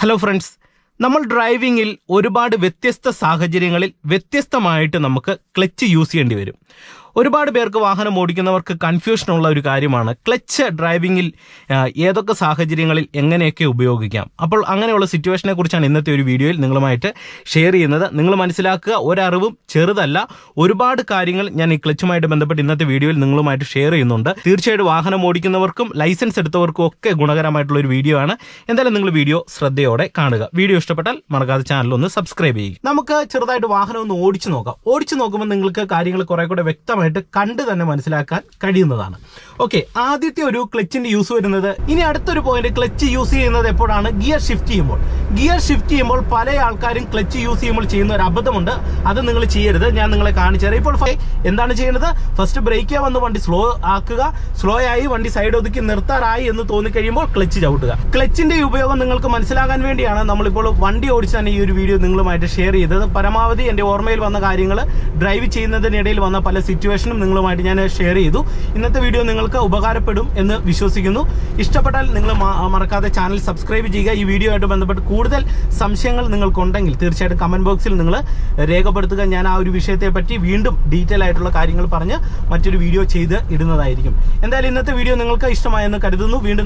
Hello friends നമ്മൾ ഡ്രൈവിങ്ങിൽ ഒരുപാട് വ്യത്യസ്ത സാഹചര്യങ്ങളിൽ വ്യത്യസ്തമായിട്ട് നമുക്ക് ക്ലച്ച് യൂസ് ചെയ്യേണ്ടി വരും. ഒരുപാട് പേർക്ക് വാഹനം ഓടിക്കുന്നവർക്ക് കൺഫ്യൂഷൻ ഉള്ള ഒരു കാര്യമാണ്. ക്ലച്ച് ഡ്രൈവിംഗിൽ ഏതൊക്കെ സാഹചര്യങ്ങളിൽ എങ്ങനെയൊക്കെ ഉപയോഗിക്കാം. അപ്പോൾ അങ്ങനെയുള്ള സിറ്റുവേഷനെ കുറിച്ചാണ് ഇന്നത്തെ ഒരു വീഡിയോയിൽ നിങ്ങളുമായിട്ട് ഷെയർ ചെയ്യുന്നത്. നിങ്ങൾ മനസ്സിലാക്കുക ഒരറിവും ചെറുതല്ല. ഒരുപാട് കാര്യങ്ങൾ ഞാൻ ഈ ക്ലച്ചുമായിട്ട് ബന്ധപ്പെട്ട് ഇന്നത്തെ വീഡിയോയിൽ നിങ്ങളുമായിട്ട് ഷെയർ ചെയ്യുന്നുണ്ട്. തീർച്ചയായിട്ടും വാഹനം ഓടിക്കുന്നവർക്കും ലൈസൻസ് എടുത്തവർക്കും ഒക്കെ ഗുണകരമായിട്ടുള്ള ഒരു വീഡിയോ ആണ്. എന്തായാലും നിങ്ങൾ വീഡിയോ ശ്രദ്ധയോടെ കാണുക. വീഡിയോ ഇഷ്ടപ്പെട്ടാൽ മറക്കാതെ ചാനൽ ഒന്ന് സബ്സ്ക്രൈബ് ചെയ്യുക. നമുക്ക് ചെറുതായിട്ട് വാഹനം ഒന്ന് ഓടിച്ചു നോക്കാം. ഓടിച്ചു നോക്കുമ്പോൾ നിങ്ങൾക്ക് കാര്യങ്ങൾ കുറെ കൂടെ കണ്ട് തന്നെ മനസ്സിലാക്കാൻ കഴിയുന്നതാണ്. ഓക്കെ ആദ്യത്തെ ഒരു ക്ലച്ചിന്റെ യൂസ് വരുന്നത്. ഇനി അടുത്തൊരു പോയിന്റ് ക്ലച്ച് യൂസ് ചെയ്യുന്നത് എപ്പോഴാണ്? ഗിയർ ഷിഫ്റ്റ് ചെയ്യുമ്പോൾ. ഗിയർ ഷിഫ്റ്റ് ചെയ്യുമ്പോൾ പല ആൾക്കാരും ക്ലച്ച് യൂസ് ചെയ്യുമ്പോൾ ചെയ്യുന്ന ഒരു അബദ്ധമുണ്ട്. അത് നിങ്ങൾ ചെയ്യരുത്. ഞാൻ നിങ്ങളെ കാണിച്ചു തരാം. ഇപ്പോൾ എന്താണ് ചെയ്യുന്നത് ഫസ്റ്റ് ബ്രേക്ക് വന്ന് വണ്ടി സ്ലോ ആക്കുക. സ്ലോ ആയി വണ്ടി സൈഡ് ഒതുക്കി നിർത്താറായി എന്ന് തോന്നിക്കഴിയുമ്പോൾ ക്ലച്ച് ചവിട്ടുക. ക്ലച്ചിന്റെ ഉപയോഗം നിങ്ങൾക്ക് മനസ്സിലാകാൻ വേണ്ടിയാണ് നമ്മളിപ്പോൾ വണ്ടി ഓടിച്ച് തന്നെ ഈ ഒരു വീഡിയോ നിങ്ങളുമായിട്ട് ഷെയർ ചെയ്തത്. പരമാവധി എന്റെ ഓർമ്മയിൽ വന്ന കാര്യങ്ങൾ ഡ്രൈവ് ചെയ്യുന്നതിനിടയിൽ വന്ന പല സിറ്റുവേഷനും നിങ്ങളുമായിട്ട് ഞാൻ ഷെയർ ചെയ്തു. ഇന്നത്തെ വീഡിയോ നിങ്ങൾക്ക് ഉപകാരപ്പെടും എന്ന് വിശ്വസിക്കുന്നു. ഇഷ്ടപ്പെട്ടാൽ നിങ്ങൾ മറക്കാതെ ചാനൽ സബ്സ്ക്രൈബ് ചെയ്യുക. ഈ വീഡിയോ ആയിട്ട് ബന്ധപ്പെട്ട് കൂടുതൽ സംശയങ്ങൾ നിങ്ങൾക്കുണ്ടെങ്കിൽ തീർച്ചയായിട്ടും കമന്റ് ബോക്സിൽ നിങ്ങൾ രേഖപ്പെടുത്തുക. ഞാൻ ആ ഒരു വിഷയത്തെ പറ്റി വീണ്ടും ഡീറ്റെയിൽ ആയിട്ടുള്ള കാര്യങ്ങൾ പറഞ്ഞ് മറ്റൊരു വീഡിയോ ചെയ്ത് ഇടുന്നതായിരിക്കും. എന്തായാലും ഇന്നത്തെ വീഡിയോ നിങ്ങൾക്ക് ഇഷ്ടമായെന്ന് കരുതുന്നു. വീണ്ടും